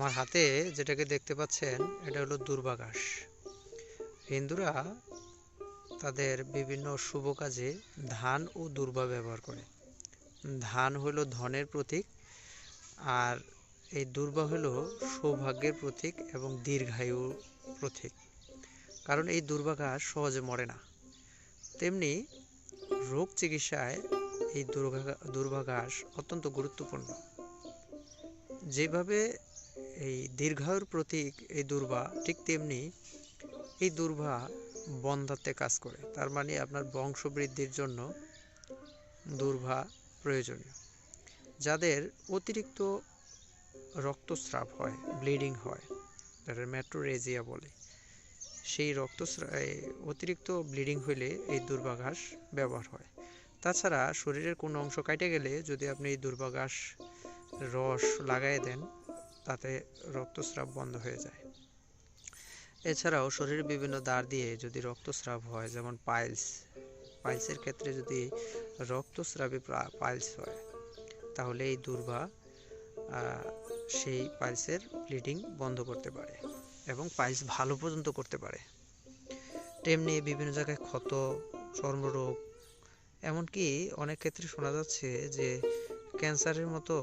আমার হাতে যেটাকে দেখতে পাচ্ছেন, এটা হলো দুর্বাঘাস হিন্দুরা তাদের বিভিন্ন শুভ কাজে ধান ও দুর্বা ব্যবহার করে। ধান হলো ধনের প্রতীক, আর এই দুর্বা হলো সৌভাগ্যের প্রতীক এবং দীর্ঘায়ুর প্রতীক। কারণ এই দুর্বাঘাস সহজে মরে না। তেমনি রোগ চিকিৎসায় এই দুর্গা দুর্বাঘাস অত্যন্ত গুরুত্বপূর্ণ। যেভাবে এই দীর্ঘায়ুর প্রতীক এই দুর্বা ঠিক তেমনি এই দুর্বা বন্ধাতে কাজ করে। তার মানে আপনার বংশবৃদ্ধির জন্য দুর্ভা প্রয়োজনীয়। যাদের অতিরিক্ত রক্তস্রাব হয়, ব্লিডিং হয়, যাদের ম্যাট্রোরেজিয়া বলে, সেই রক্তস্রাব অতিরিক্ত ব্লিডিং হইলে এই দুর্বাঘাস ব্যবহার হয়। তাছাড়া শরীরের কোনো অংশ কাটে গেলে যদি আপনি এই দুর্বাঘাস রস লাগাই দেন তাতে রক্তস্রাব বন্ধ হয়ে যায়। এছাড়াও শরীরের বিভিন্ন দাঁড় দিয়ে যদি রক্তস্রাব হয়, যেমন পাইলস, পাইলসের ক্ষেত্রে যদি রক্তস্রাবে পাইলস হয়, তাহলে এই দুর্বা সেই পাইলসের ব্লিডিং বন্ধ করতে পারে এবং পাইলস ভালো পর্যন্ত করতে পারে। তেমনি বিভিন্ন জায়গায় ক্ষত, চর্মরোগ, এমনকি অনেক ক্ষেত্রে শোনা যাচ্ছে যে ক্যান্সারের মতো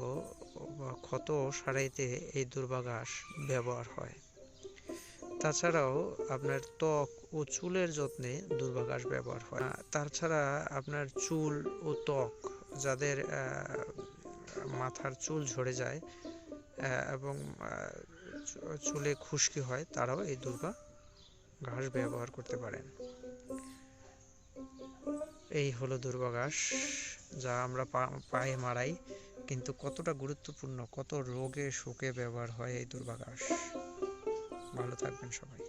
ক্ষত সারাইতে এই দুর্বাঘাস ব্যবহার হয়। তাছাড়াও আপনার ত্বক ও চুলের যত্নে দুর্বাঘাস ব্যবহার হয়। তাছাড়া আপনার চুল ও ত্বক যাদের মাথার চুল ঝরে যায় এবং চুলে খুশকি হয়, তারাও এই দুর্বা ঘাস ব্যবহার করতে পারেন। এই হলো দুর্বা ঘাস যা আমরা পায়ে মারাই। কিন্তু কতটা গুরুত্বপূর্ণ কত রোগে শোকে ব্যবহার হয় এই দুর্বা ঘাস ভালো থাকবেন সবাই।